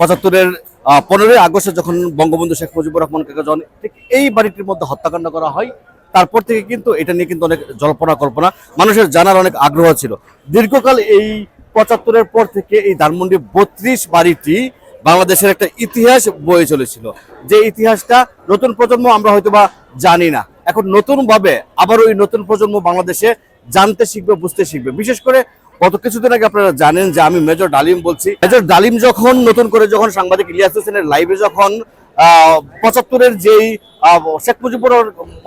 পঁচাত্তরের পনেরোই আগস্টে যখন বঙ্গবন্ধু শেখ মুজিবুর রহমানকে যখন ঠিক এই বাড়িটির মধ্যে হত্যাকাণ্ড করা হয়, তারপর থেকে কিন্তু এটা নিয়ে কিন্তু অনেক জল্পনা কল্পনা, মানুষের জানার অনেক আগ্রহ ছিল। দীর্ঘকাল এই পঁচাত্তরের পর থেকে এই ধানমন্ডি বত্রিশ বাড়িটি বাংলাদেশের একটা ইতিহাস বয়ে চলেছিল। যে ইতিহাসটা নতুন প্রজন্ম আমরা হয়তো বা জানি না। এখন নতুনভাবে আবার ওই নতুন প্রজন্ম বাংলাদেশে জানতে শিখবে, বুঝতে শিখবে। বিশেষ করে গত কিছুদিন আগে আপনারা জানেন যে আমি মেজর ডালিম বলছি। মেজর ডালিম যখন, নতুন করে যখন সাংবাদিক ইলিয়াস হোসেনের লাইভে যখন পঁচাত্তরের যেই শেখ মুজিবুর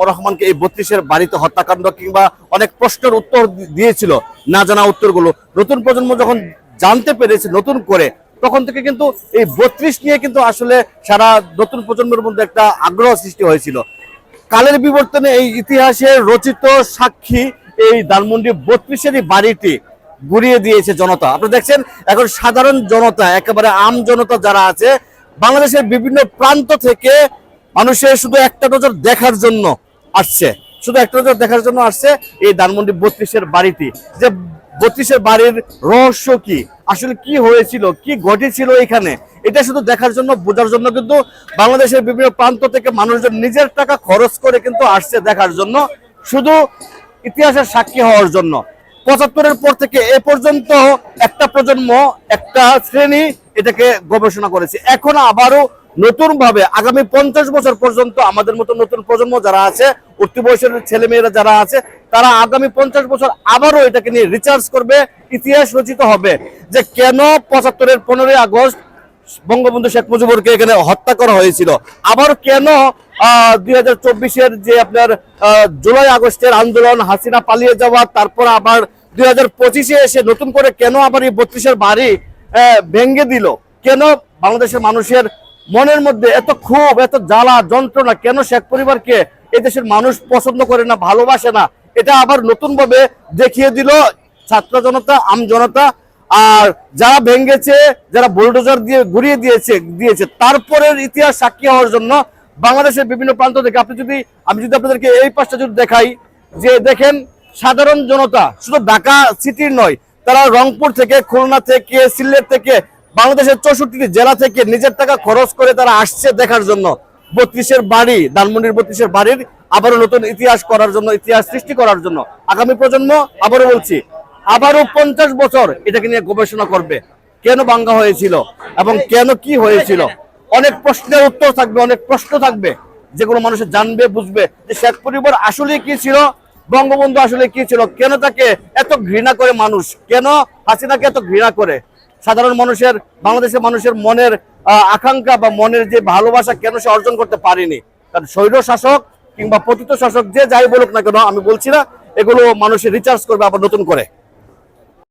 রহমানকে এই বত্রিশের বাড়িতে হত্যাকাণ্ড কিংবা অনেক প্রশ্নের উত্তর দিয়েছিল, না জানা উত্তরগুলো, নতুন প্রজন্ম যখন জানতে পেরেছে নতুন করে, তখন থেকে কিন্তু এই বত্রিশ নিয়ে কিন্তু আসলে সারা নতুন প্রজন্মের মধ্যে একটা আগ্রহ সৃষ্টি হয়েছিল। কালের বিবর্তনে এই ইতিহাসের রচিত সাক্ষী এই ধানমন্ডি বত্রিশেরই বাড়িটি ঘুরিয়ে দিয়েছে জনতা। আপনি দেখছেন, এখন সাধারণ জনতা, একেবারে আম জনতা যারা আছে, বাংলাদেশের বিভিন্ন প্রান্ত থেকে মানুষের শুধু একটা নজর দেখার জন্য আসছে। শুধু একটা নজর দেখার জন্য আসছে এই ধানমন্ডি বত্রিশের বাড়িটি। যে বত্রিশের বাড়ির রহস্য কি? আসলে কি হয়েছিল? কি ঘটেছিল এখানে? এটা শুধু দেখার জন্য, বোঝার জন্য কিন্তু বাংলাদেশের বিভিন্ন প্রান্ত থেকে মানুষজন নিজের টাকা খরচ করে কিন্তু আসছে দেখার জন্য। শুধু ইতিহাসের সাক্ষী হওয়ার জন্য। পঁচাত্তরের পর থেকে এ পর্যন্ত একটা প্রজন্ম, একটা শ্রেণি এটাকে গবেষণা করেছে। এখন আবারও নতুন ভাবে আগামী পঞ্চাশ বছর পর্যন্ত আমাদের মতো নতুন প্রজন্ম যারা আছে উঠতি বয়সের ছেলে মেয়েরা যারা আছে, তারা আগামী পঞ্চাশ বছর আবারও এটাকে নিয়ে রিচার্জ করবে, ইতিহাস রচিত হবে যে কেন পঁচাত্তরের পনেরোই আগস্ট বঙ্গবন্ধু শেখ মুজিবুরকে এখানে হত্যা করা হয়েছিল। আবার কেন দুই হাজার যে আপনার জুলাই আগস্টের আন্দোলন হাসিনা পালিয়ে যাওয়া তারপর আবার দুই হাজার এসে নতুন করে কেন আবার এই বত্রিশের বাড়ি আহ, ভেঙে দিল? কেন বাংলাদেশের মানুষের মনের মধ্যে এত ক্ষোভ এত জ্বালা যন্ত্রণা কেন শেখ পরিবারকে এই দেশের মানুষ পছন্দ করে না ভালোবাসে না? এটা আবার নতুন ভাবে দেখিয়ে দিল ছাত্র জনতা আম জনতা আর যারা ভেঙ্গেছে যারা বুলডোজার দিয়ে ঘুরিয়ে দিয়েছে দিয়েছে, তারপরের ইতিহাস সাক্ষী হওয়ার জন্য বাংলাদেশের বিভিন্ন প্রান্ত থেকে আপনি যদি, আমি যদি আপনাদেরকে এই পাশটা যদি দেখাই, যে দেখেন সাধারণ জনতা, শুধু ঢাকা সিটির নয়, তারা রংপুর থেকে, খুলনা থেকে, সিলেট থেকে, বাংলাদেশের চৌষট্টি জেলা থেকে নিজের টাকা খরচ করে তারা আসছে দেখার জন্য। বত্রিশের বাড়ি, ধানমন্ডির বত্রিশের বাড়ির আবারও নতুন ইতিহাস করার জন্য, ইতিহাস সৃষ্টি করার জন্য। আগামী প্রজন্ম, আবারও বলছি আবারও পঞ্চাশ বছর এটাকে নিয়ে গবেষণা করবে। কেন বাঙ্গা হয়েছিল এবং কেন কি হয়েছিল? অনেক প্রশ্নের উত্তর থাকবে, অনেক প্রশ্ন থাকবে। যেগুলো মানুষের জানবে, বুঝবে যে শেখ পরিবার আসলে কি ছিল, বঙ্গবন্ধু আসলে কি ছিল, কেন তাকে এত ঘৃণা করে মানুষ, কেন হাসিনাকে এত ঘৃণা করে? সাধারণ মানুষের, বাংলাদেশের মানুষের মনের আকাঙ্ক্ষা বা মনের যে ভালোবাসা কেন সে অর্জন করতে পারেনি? কারণ স্বৈর শাসক কিংবা পতিত শাসক যে যাই বলুক না কেন, আমি বলছি না, এগুলো মানুষের রিচার্জ করবে আবার নতুন করে।